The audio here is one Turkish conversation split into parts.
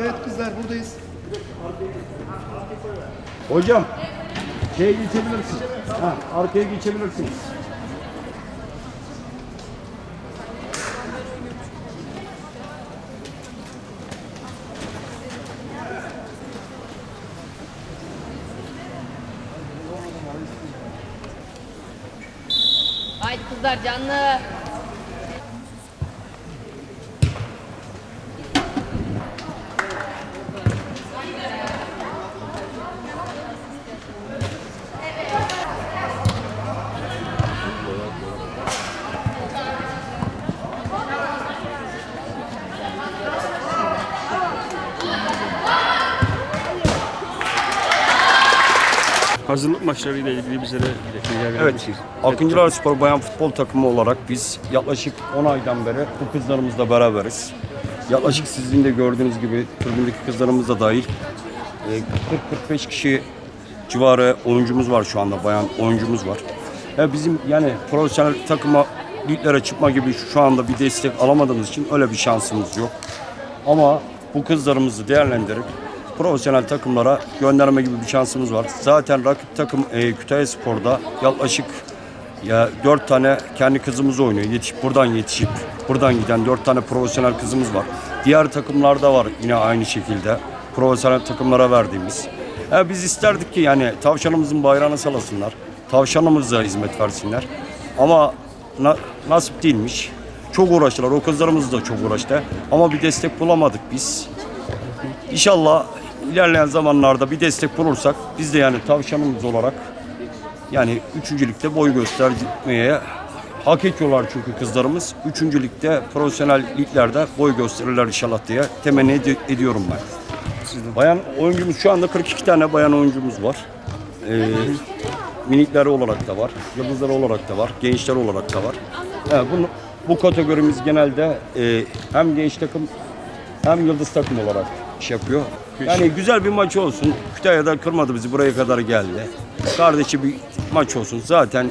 Evet kızlar buradayız. Hocam şeye geçebilirsin. Ha, arkaya geçebilirsiniz. Haydi kızlar canlı. Hazırlık maçlarıyla ilgili bize de bilgi verebilir Evet? Akıncılar Spor Bayan Futbol Takımı olarak biz yaklaşık 10 aydan beri bu kızlarımızla beraberiz. Yaklaşık sizin de gördüğünüz gibi tribündeki kızlarımız da dahil e, 40-45 kişi civarı oyuncumuz var şu anda, bayan oyuncumuz var. Ya bizim yani profesyonel takıma liglere çıkma gibi şu anda bir destek alamadığımız için öyle bir şansımız yok. Ama bu kızlarımızı değerlendirip profesyonel takımlara gönderme gibi bir şansımız var. Zaten rakip takım e, Kütahya Spor'da yaklaşık ya dört tane kendi kızımız oynuyor. Yetişip buradan yetişip buradan giden dört tane profesyonel kızımız var. Diğer takımlarda var yine aynı şekilde profesyonel takımlara verdiğimiz. Ya biz isterdik ki yani tavşanımızın bayrağını salasınlar. Tavşanımıza hizmet versinler. Ama na- nasip değilmiş. Çok uğraştılar. O kızlarımız da çok uğraştı. Ama bir destek bulamadık biz. İnşallah ilerleyen zamanlarda bir destek bulursak biz de yani tavşanımız olarak yani üçüncülükte boy göstermeye hak ediyorlar çünkü kızlarımız. Üçüncülükte profesyonel liglerde boy gösterirler inşallah diye temenni edi- ediyorum ben. Bayan oyuncumuz şu anda 42 tane bayan oyuncumuz var. Ee, minikler olarak da var, yıldızlar olarak da var, gençler olarak da var. Yani bunu, bu kategorimiz genelde e, hem genç takım hem yıldız takım olarak iş yapıyor. Yani güzel bir maç olsun. Kütahya'da kırmadı bizi buraya kadar geldi. Kardeşi bir maç olsun. Zaten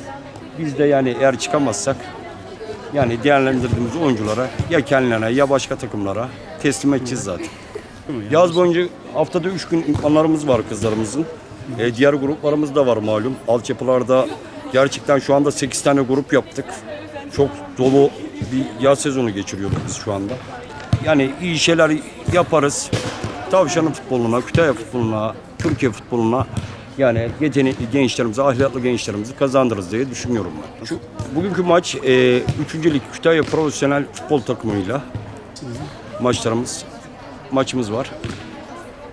biz de yani eğer çıkamazsak yani değerlendirdiğimiz oyunculara ya kendilerine ya başka takımlara teslim edeceğiz zaten. Yaz boyunca haftada 3 gün imkanlarımız var kızlarımızın. E, diğer gruplarımız da var malum. Altyapılarda gerçekten şu anda 8 tane grup yaptık. Çok dolu bir yaz sezonu geçiriyoruz biz şu anda. Yani iyi şeyler yaparız. Tavşanın futboluna, Kütahya futboluna, Türkiye futboluna yani yetenekli gençlerimizi, ahlaklı gençlerimizi kazandırırız diye düşünüyorum ben. Şu, bugünkü maç e, 3. Lig Kütahya Profesyonel Futbol takımıyla maçlarımız maçımız var.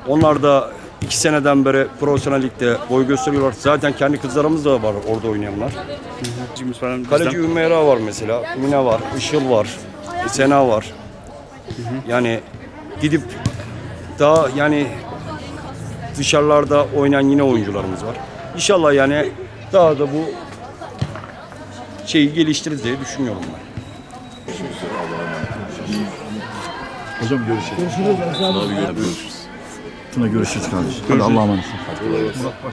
Onlar da iki seneden beri profesyonel ligde boy gösteriyorlar. Zaten kendi kızlarımız da var orada oynayanlar. Falan bizden- Kaleci Ümeyra var mesela, Mine var, Işıl var, Sena var. Yani gidip daha yani dışarılarda oynayan yine oyuncularımız var. İnşallah yani daha da bu şeyi geliştiririz diye düşünüyorum ben. Hocam görüşürüz. Görüşürüz. Abi görüşürüz. Tuna görüşürüz kardeşim. Hadi Allah'a emanet.